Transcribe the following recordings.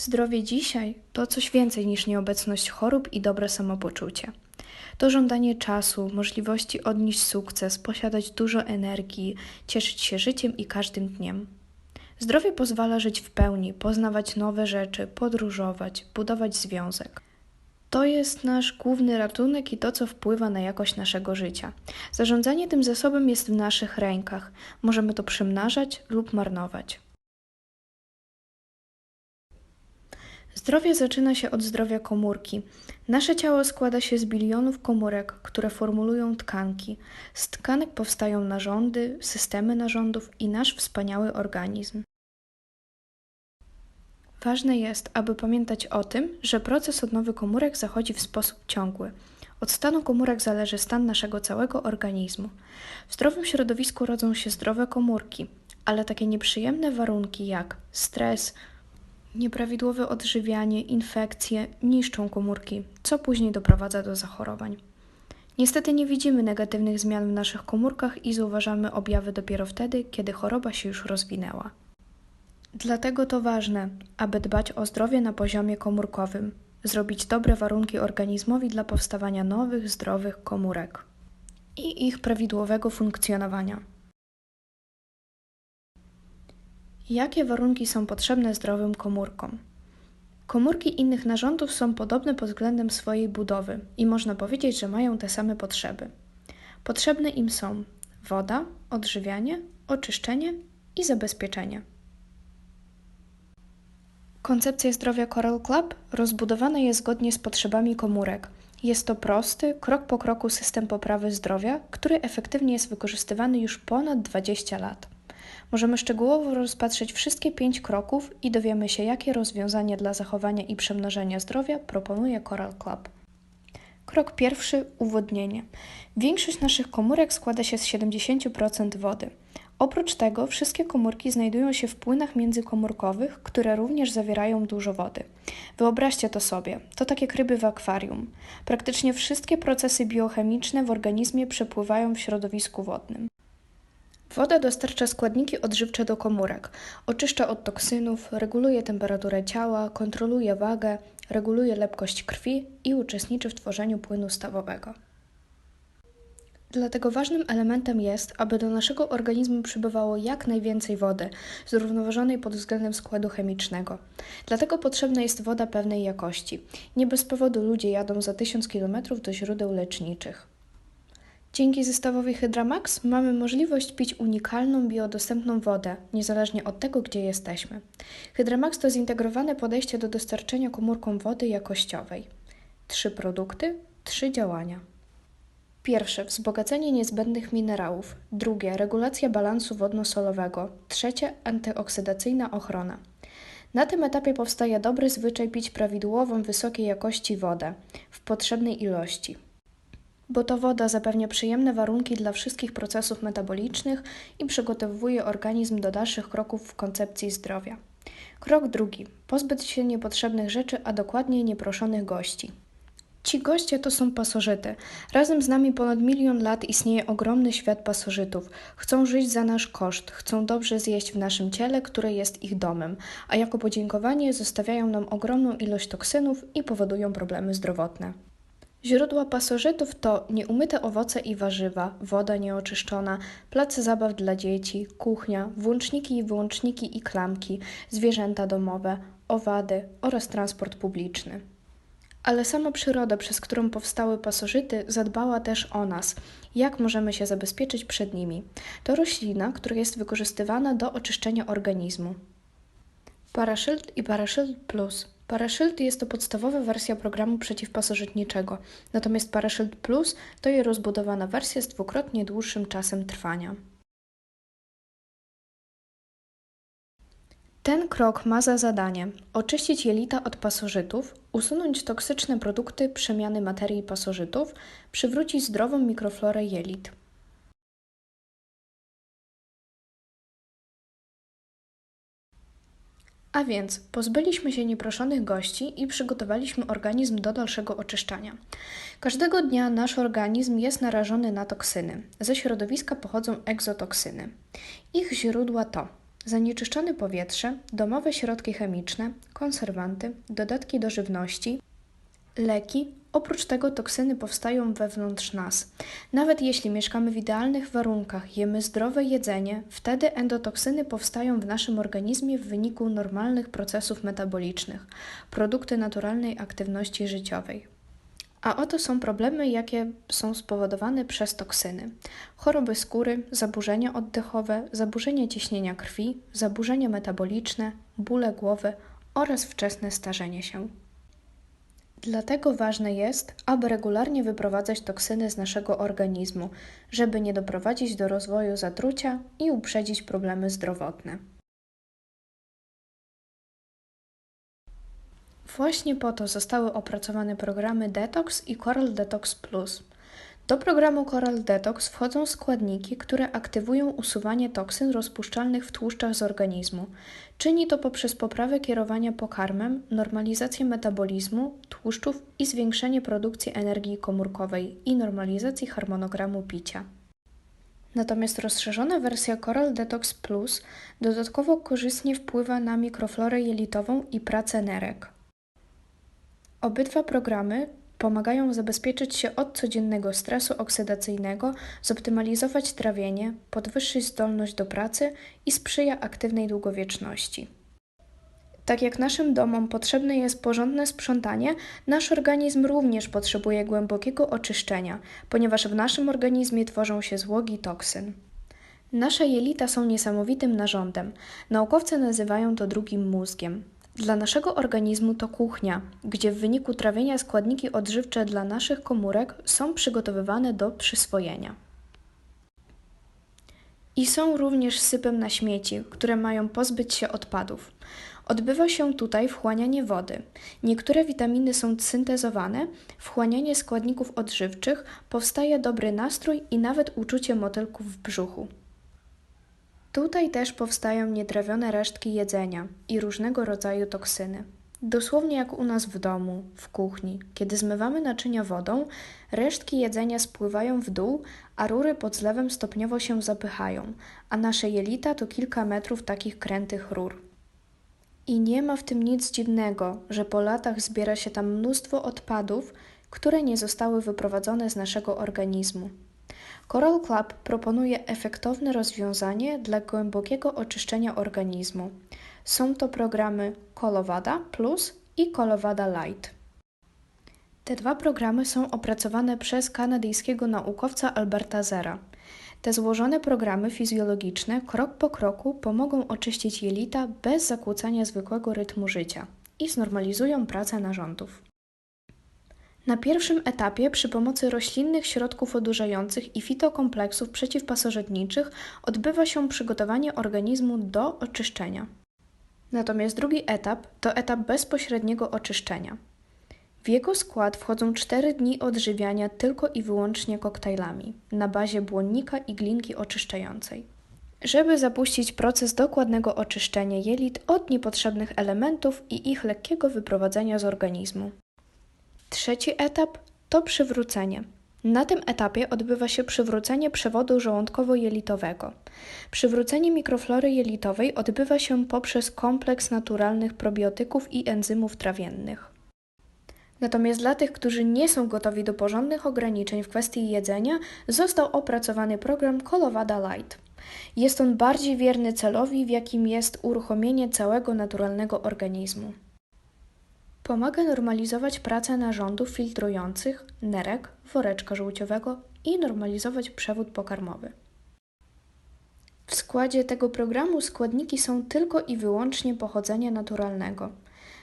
Zdrowie dzisiaj to coś więcej niż nieobecność chorób i dobre samopoczucie. To żądanie czasu, możliwości odnieść sukces, posiadać dużo energii, cieszyć się życiem i każdym dniem. Zdrowie pozwala żyć w pełni, poznawać nowe rzeczy, podróżować, budować związek. To jest nasz główny ratunek i to, co wpływa na jakość naszego życia. Zarządzanie tym zasobem jest w naszych rękach. Możemy to przymnażać lub marnować. Zdrowie zaczyna się od zdrowia komórki. Nasze ciało składa się z bilionów komórek, które formulują tkanki. Z tkanek powstają narządy, systemy narządów i nasz wspaniały organizm. Ważne jest, aby pamiętać o tym, że proces odnowy komórek zachodzi w sposób ciągły. Od stanu komórek zależy stan naszego całego organizmu. W zdrowym środowisku rodzą się zdrowe komórki, ale takie nieprzyjemne warunki jak stres, nieprawidłowe odżywianie, infekcje niszczą komórki, co później doprowadza do zachorowań. Niestety nie widzimy negatywnych zmian w naszych komórkach i zauważamy objawy dopiero wtedy, kiedy choroba się już rozwinęła. Dlatego to ważne, aby dbać o zdrowie na poziomie komórkowym, zrobić dobre warunki organizmowi dla powstawania nowych, zdrowych komórek i ich prawidłowego funkcjonowania. Jakie warunki są potrzebne zdrowym komórkom? Komórki innych narządów są podobne pod względem swojej budowy i można powiedzieć, że mają te same potrzeby. Potrzebne im są woda, odżywianie, oczyszczenie i zabezpieczenie. Koncepcja zdrowia Coral Club rozbudowana jest zgodnie z potrzebami komórek. Jest to prosty, krok po kroku system poprawy zdrowia, który efektywnie jest wykorzystywany już ponad 20 lat. Możemy szczegółowo rozpatrzeć wszystkie pięć kroków i dowiemy się, jakie rozwiązanie dla zachowania i przemnożenia zdrowia proponuje Coral Club. Krok pierwszy uwodnienie. Większość naszych komórek składa się z 70% wody. Oprócz tego wszystkie komórki znajdują się w płynach międzykomórkowych, które również zawierają dużo wody. Wyobraźcie to sobie, to tak jak ryby w akwarium. Praktycznie wszystkie procesy biochemiczne w organizmie przepływają w środowisku wodnym. Woda dostarcza składniki odżywcze do komórek, oczyszcza od toksynów, reguluje temperaturę ciała, kontroluje wagę, reguluje lepkość krwi i uczestniczy w tworzeniu płynu stawowego. Dlatego ważnym elementem jest, aby do naszego organizmu przybywało jak najwięcej wody, zrównoważonej pod względem składu chemicznego. Dlatego potrzebna jest woda pewnej jakości. Nie bez powodu ludzie jadą za tysiąc kilometrów do źródeł leczniczych. Dzięki zestawowi Hydramax mamy możliwość pić unikalną, biodostępną wodę, niezależnie od tego, gdzie jesteśmy. Hydramax to zintegrowane podejście do dostarczenia komórkom wody jakościowej. Trzy produkty, trzy działania. Pierwsze wzbogacenie niezbędnych minerałów, drugie regulacja balansu wodno-solowego, trzecie antyoksydacyjna ochrona. Na tym etapie powstaje dobry zwyczaj pić prawidłową, wysokiej jakości wodę w potrzebnej ilości bo to woda zapewnia przyjemne warunki dla wszystkich procesów metabolicznych i przygotowuje organizm do dalszych kroków w koncepcji zdrowia. Krok drugi: pozbyć się niepotrzebnych rzeczy, a dokładniej nieproszonych gości. Ci goście to są pasożyty. Razem z nami ponad milion lat istnieje ogromny świat pasożytów. Chcą żyć za nasz koszt, chcą dobrze zjeść w naszym ciele, które jest ich domem, a jako podziękowanie zostawiają nam ogromną ilość toksynów i powodują problemy zdrowotne. Źródła pasożytów to nieumyte owoce i warzywa, woda nieoczyszczona, place zabaw dla dzieci, kuchnia, włączniki i wyłączniki i klamki, zwierzęta domowe, owady oraz transport publiczny. Ale sama przyroda, przez którą powstały pasożyty, zadbała też o nas. Jak możemy się zabezpieczyć przed nimi? To roślina, która jest wykorzystywana do oczyszczenia organizmu. Paraszylt i Paraszylt Plus Paraszylt jest to podstawowa wersja programu przeciwpasożytniczego, natomiast Paraszylt Plus to jej rozbudowana wersja z dwukrotnie dłuższym czasem trwania. Ten krok ma za zadanie oczyścić jelita od pasożytów, usunąć toksyczne produkty przemiany materii pasożytów, przywrócić zdrową mikroflorę jelit. A więc pozbyliśmy się nieproszonych gości i przygotowaliśmy organizm do dalszego oczyszczania. Każdego dnia nasz organizm jest narażony na toksyny. Ze środowiska pochodzą egzotoksyny. Ich źródła to zanieczyszczone powietrze, domowe środki chemiczne, konserwanty, dodatki do żywności, leki. Oprócz tego toksyny powstają wewnątrz nas. Nawet jeśli mieszkamy w idealnych warunkach, jemy zdrowe jedzenie, wtedy endotoksyny powstają w naszym organizmie w wyniku normalnych procesów metabolicznych, produkty naturalnej aktywności życiowej. A oto są problemy, jakie są spowodowane przez toksyny: choroby skóry, zaburzenia oddechowe, zaburzenia ciśnienia krwi, zaburzenia metaboliczne, bóle głowy oraz wczesne starzenie się. Dlatego ważne jest, aby regularnie wyprowadzać toksyny z naszego organizmu, żeby nie doprowadzić do rozwoju zatrucia i uprzedzić problemy zdrowotne. Właśnie po to zostały opracowane programy Detox i Coral Detox Plus. Do programu Coral Detox wchodzą składniki, które aktywują usuwanie toksyn rozpuszczalnych w tłuszczach z organizmu. Czyni to poprzez poprawę kierowania pokarmem, normalizację metabolizmu, tłuszczów i zwiększenie produkcji energii komórkowej i normalizacji harmonogramu picia. Natomiast rozszerzona wersja Coral Detox Plus dodatkowo korzystnie wpływa na mikroflorę jelitową i pracę nerek. Obydwa programy pomagają zabezpieczyć się od codziennego stresu oksydacyjnego, zoptymalizować trawienie, podwyższyć zdolność do pracy i sprzyja aktywnej długowieczności. Tak jak naszym domom potrzebne jest porządne sprzątanie, nasz organizm również potrzebuje głębokiego oczyszczenia, ponieważ w naszym organizmie tworzą się złogi toksyn. Nasze jelita są niesamowitym narządem. Naukowcy nazywają to drugim mózgiem. Dla naszego organizmu to kuchnia, gdzie w wyniku trawienia składniki odżywcze dla naszych komórek są przygotowywane do przyswojenia. I są również sypem na śmieci, które mają pozbyć się odpadów. Odbywa się tutaj wchłanianie wody. Niektóre witaminy są syntezowane, wchłanianie składników odżywczych, powstaje dobry nastrój i nawet uczucie motylków w brzuchu. Tutaj też powstają nietrawione resztki jedzenia i różnego rodzaju toksyny. Dosłownie jak u nas w domu, w kuchni. Kiedy zmywamy naczynia wodą, resztki jedzenia spływają w dół, a rury pod zlewem stopniowo się zapychają, a nasze jelita to kilka metrów takich krętych rur. I nie ma w tym nic dziwnego, że po latach zbiera się tam mnóstwo odpadów, które nie zostały wyprowadzone z naszego organizmu. Coral Club proponuje efektowne rozwiązanie dla głębokiego oczyszczenia organizmu. Są to programy Colowada Plus i Colowada Light. Te dwa programy są opracowane przez kanadyjskiego naukowca Alberta Zera. Te złożone programy fizjologiczne krok po kroku pomogą oczyścić jelita bez zakłócania zwykłego rytmu życia i znormalizują pracę narządów. Na pierwszym etapie przy pomocy roślinnych środków odurzających i fitokompleksów przeciwpasożytniczych odbywa się przygotowanie organizmu do oczyszczenia. Natomiast drugi etap to etap bezpośredniego oczyszczenia. W jego skład wchodzą 4 dni odżywiania tylko i wyłącznie koktajlami na bazie błonnika i glinki oczyszczającej. Żeby zapuścić proces dokładnego oczyszczenia jelit od niepotrzebnych elementów i ich lekkiego wyprowadzenia z organizmu. Trzeci etap to przywrócenie. Na tym etapie odbywa się przywrócenie przewodu żołądkowo-jelitowego. Przywrócenie mikroflory jelitowej odbywa się poprzez kompleks naturalnych probiotyków i enzymów trawiennych. Natomiast dla tych, którzy nie są gotowi do porządnych ograniczeń w kwestii jedzenia, został opracowany program Colowada Light. Jest on bardziej wierny celowi, w jakim jest uruchomienie całego naturalnego organizmu. Pomaga normalizować pracę narządów filtrujących, nerek, woreczka żółciowego i normalizować przewód pokarmowy. W składzie tego programu składniki są tylko i wyłącznie pochodzenia naturalnego.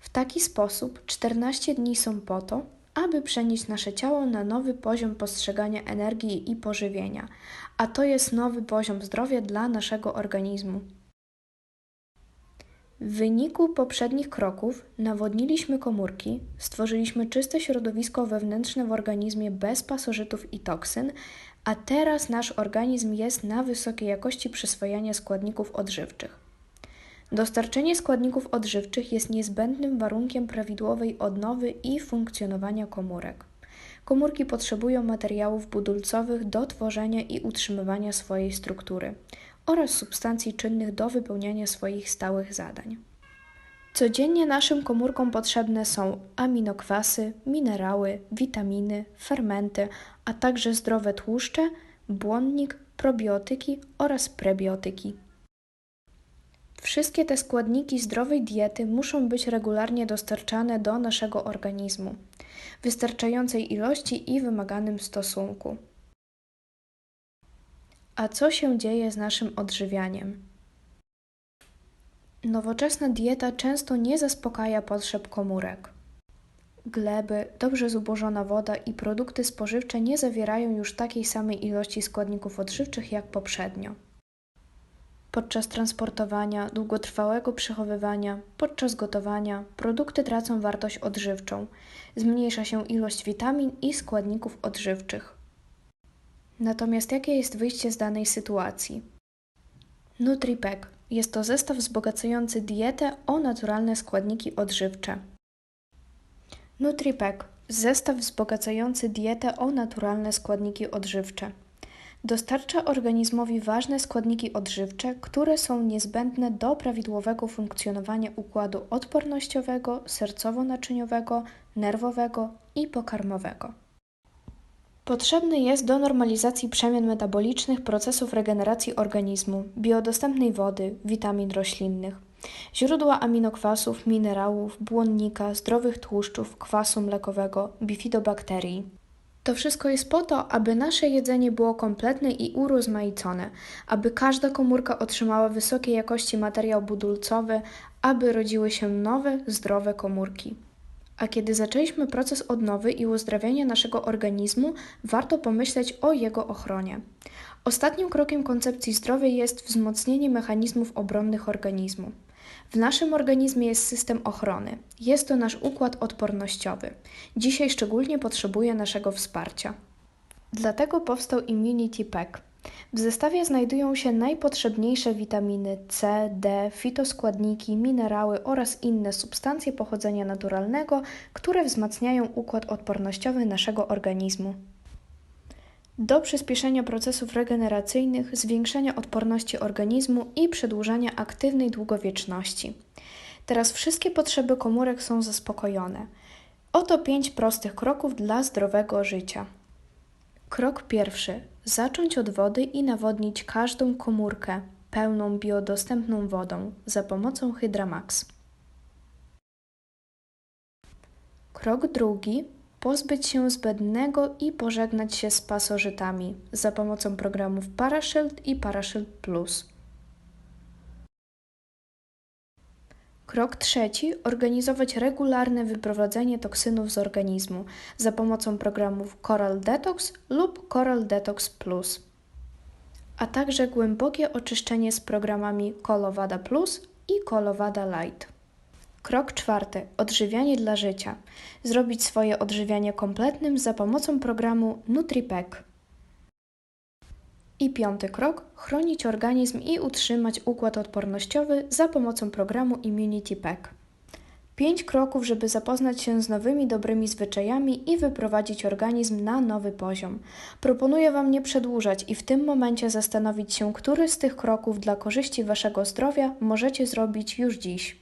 W taki sposób 14 dni są po to, aby przenieść nasze ciało na nowy poziom postrzegania energii i pożywienia, a to jest nowy poziom zdrowia dla naszego organizmu. W wyniku poprzednich kroków nawodniliśmy komórki, stworzyliśmy czyste środowisko wewnętrzne w organizmie bez pasożytów i toksyn, a teraz nasz organizm jest na wysokiej jakości przyswajania składników odżywczych. Dostarczenie składników odżywczych jest niezbędnym warunkiem prawidłowej odnowy i funkcjonowania komórek. Komórki potrzebują materiałów budulcowych do tworzenia i utrzymywania swojej struktury oraz substancji czynnych do wypełniania swoich stałych zadań. Codziennie naszym komórkom potrzebne są aminokwasy, minerały, witaminy, fermenty, a także zdrowe tłuszcze, błonnik, probiotyki oraz prebiotyki. Wszystkie te składniki zdrowej diety muszą być regularnie dostarczane do naszego organizmu w wystarczającej ilości i wymaganym stosunku. A co się dzieje z naszym odżywianiem? Nowoczesna dieta często nie zaspokaja potrzeb komórek. Gleby, dobrze zubożona woda i produkty spożywcze nie zawierają już takiej samej ilości składników odżywczych jak poprzednio. Podczas transportowania, długotrwałego przechowywania, podczas gotowania produkty tracą wartość odżywczą, zmniejsza się ilość witamin i składników odżywczych. Natomiast jakie jest wyjście z danej sytuacji? NutriPack jest to zestaw wzbogacający dietę o naturalne składniki odżywcze. NutriPack zestaw wzbogacający dietę o naturalne składniki odżywcze. Dostarcza organizmowi ważne składniki odżywcze, które są niezbędne do prawidłowego funkcjonowania układu odpornościowego, sercowo-naczyniowego, nerwowego i pokarmowego. Potrzebny jest do normalizacji przemian metabolicznych procesów regeneracji organizmu, biodostępnej wody, witamin roślinnych, źródła aminokwasów, minerałów, błonnika, zdrowych tłuszczów, kwasu mlekowego, bifidobakterii. To wszystko jest po to, aby nasze jedzenie było kompletne i urozmaicone, aby każda komórka otrzymała wysokiej jakości materiał budulcowy, aby rodziły się nowe, zdrowe komórki. A kiedy zaczęliśmy proces odnowy i uzdrawiania naszego organizmu, warto pomyśleć o jego ochronie. Ostatnim krokiem koncepcji zdrowia jest wzmocnienie mechanizmów obronnych organizmu. W naszym organizmie jest system ochrony. Jest to nasz układ odpornościowy. Dzisiaj szczególnie potrzebuje naszego wsparcia. Dlatego powstał Immunity Pack. W zestawie znajdują się najpotrzebniejsze witaminy C, D, fitoskładniki, minerały oraz inne substancje pochodzenia naturalnego, które wzmacniają układ odpornościowy naszego organizmu. Do przyspieszenia procesów regeneracyjnych, zwiększenia odporności organizmu i przedłużania aktywnej długowieczności. Teraz wszystkie potrzeby komórek są zaspokojone. Oto pięć prostych kroków dla zdrowego życia. Krok pierwszy: zacząć od wody i nawodnić każdą komórkę pełną biodostępną wodą za pomocą Hydramax. Krok drugi: pozbyć się zbędnego i pożegnać się z pasożytami za pomocą programów Parashield i Parashield Plus. Krok trzeci: organizować regularne wyprowadzenie toksynów z organizmu za pomocą programów Coral Detox lub Coral Detox Plus, a także głębokie oczyszczenie z programami Colovada Plus i Colovada Light. Krok czwarty: odżywianie dla życia. Zrobić swoje odżywianie kompletnym za pomocą programu NutriPack. I piąty krok: chronić organizm i utrzymać układ odpornościowy za pomocą programu Immunity Pack. Pięć kroków, żeby zapoznać się z nowymi dobrymi zwyczajami i wyprowadzić organizm na nowy poziom. Proponuję Wam nie przedłużać i w tym momencie zastanowić się, który z tych kroków dla korzyści Waszego zdrowia możecie zrobić już dziś.